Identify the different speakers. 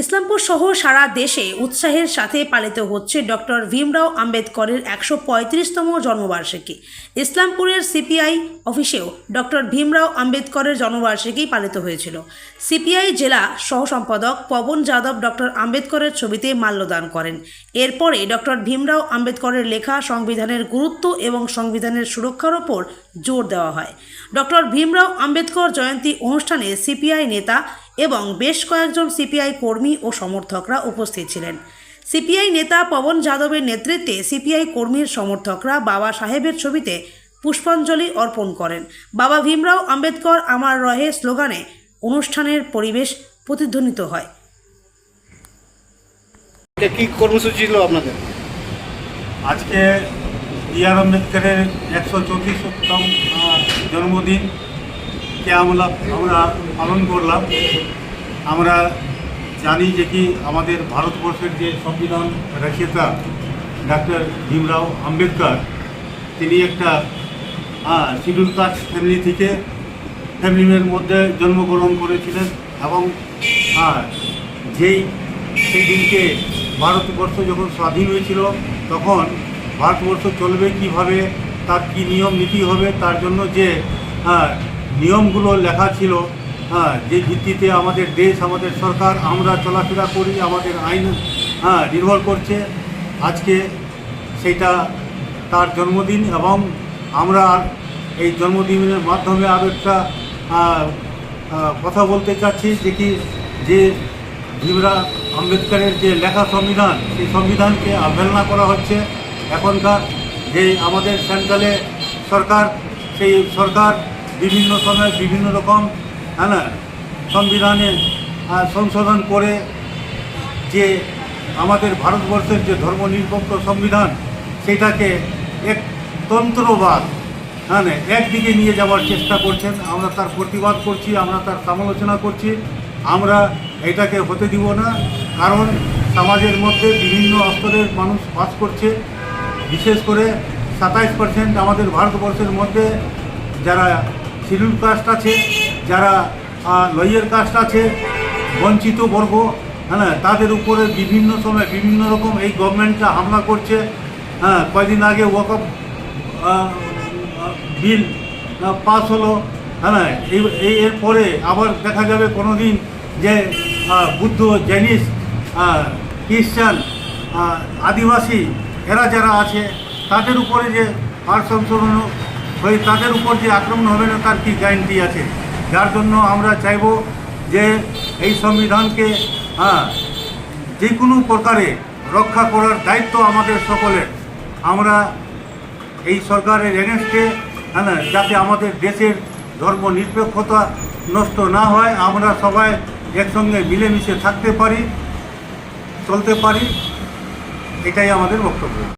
Speaker 1: ইসলামপুর সহ সারা দেশে উৎসাহের সাথে পালিত হচ্ছে ডক্টর ভীমরাও আম্বেদকরের একশো পঁয়ত্রিশতম জন্মবার্ষিকী। ইসলামপুরের সিপিআই অফিসেও ডক্টর ভীমরাও আম্বেদকরের জন্মবার্ষিকী পালিত হয়েছিল। সিপিআই জেলা সহ সম্পাদক পবন যাদব ডক্টর আম্বেদকরের ছবিতে মাল্যদান করেন। এরপরে ডক্টর ভীমরাও আম্বেদকরের লেখা সংবিধানের গুরুত্ব এবং সংবিধানের সুরক্ষার ওপর জোর দেওয়া হয়। ডক্টর ভীমরাও আম্বেদকর জয়ন্তী অনুষ্ঠানে সিপিআই নেতা এবং বেশ কয়েকজন সিপিআই কর্মী ও সমর্থকরা উপস্থিত ছিলেন। সিপিআই নেতা পবন যাদবের নেতৃত্বে সিপিআই কর্মীর সমর্থকরা বাবা সাহেবের ছবিতে পুষ্পাঞ্জলি অর্পণ করেন। বাবা ভীমরাও আম্বেদকর আমার রহে স্লোগানে অনুষ্ঠানের পরিবেশ প্রতিধ্বনিত হয়।
Speaker 2: কি কর্মসূচি ছিল আপনাদের?
Speaker 3: আজকে বি আর আম্বেদকরের একশো চৌত্রিশতম জন্মদিনকে আমরা আমরা পালন করলাম। আমরা জানি যে কি আমাদের ভারতবর্ষের যে সংবিধান রচয়িতা ডাক্তার ভীমরাও আম্বেদকর, তিনি একটা শিডিউল কাস্ট ফ্যামিলি থেকে ফ্যামিলির মধ্যে জন্মগ্রহণ করেছিলেন এবং যেই সেই দিনকে ভারতবর্ষ যখন স্বাধীন হয়েছিল, তখন ভারতবর্ষ চলবে কীভাবে, তার কি নিয়ম নীতি হবে, তার জন্য যে নিয়মগুলো লেখা ছিল হ্যাঁ যে ভিত্তিতে আমাদের দেশ, আমাদের সরকার, আমরা চলাফেরা করি, আমাদের আইন হ্যাঁ নির্ভর করছে। আজকে সেটা তার জন্মদিন এবং আমরা এই জন্মদিনের মাধ্যমে আরও একটা কথা বলতে চাচ্ছি যে কি, যে ভীমরা আম্বেদকরের যে লেখা সংবিধান, সেই সংবিধানকে অবহেলনা করা হচ্ছে। এখনকার যে আমাদের সেন্ট্রালে সরকার, সেই সরকার বিভিন্ন সময় বিভিন্ন রকম হ্যাঁ সংবিধানে সংশোধন করে যে আমাদের ভারতবর্ষের যে ধর্মনিরপেক্ষ সংবিধান, সেটাকে এক তন্ত্রবাদ হ্যাঁ একদিকে নিয়ে যাওয়ার চেষ্টা করছেন। আমরা তার প্রতিবাদ করছি, আমরা তার সমালোচনা করছি। আমরা এটাকে হতে দিব না, কারণ সমাজের মধ্যে বিভিন্ন স্তরের মানুষ বাস করছে। বিশেষ করে সাতাইশ পার্সেন্ট আমাদের ভারতবর্ষের মধ্যে যারা শিডিউল কাস্ট আছে, যারা লইয়ের কাস্ট আছে, বঞ্চিত বর্গ হ্যাঁ তাদের উপরে বিভিন্ন সময় বিভিন্ন রকম এই গভর্নমেন্টটা হামলা করছে হ্যাঁ কয়দিন আগে ওয়াকফ বিল পাস হলো হ্যাঁ এই এরপরে আবার দেখা যাবে কোনো দিন যে বুদ্ধ জৈনিস খ্রিস্টান আদিবাসী, এরা যারা আছে, তাদের উপরে যে আর হয়ে তাদের উপর যে আক্রমণ হবে না, তার কি গ্যারান্টি আছে? যার জন্য আমরা চাইব যে এই সংবিধানকে হ্যাঁ যে কোনো প্রকারে রক্ষা করার দায়িত্ব আমাদের সকলের। আমরা এই সরকারের এগেনস্টে হ্যাঁ যাতে আমাদের দেশের ধর্ম নিরপেক্ষতা নষ্ট না হয়, আমরা সবাই একসঙ্গে মিলেমিশে থাকতে পারি, চলতে পারি, এটাই আমাদের বক্তব্য।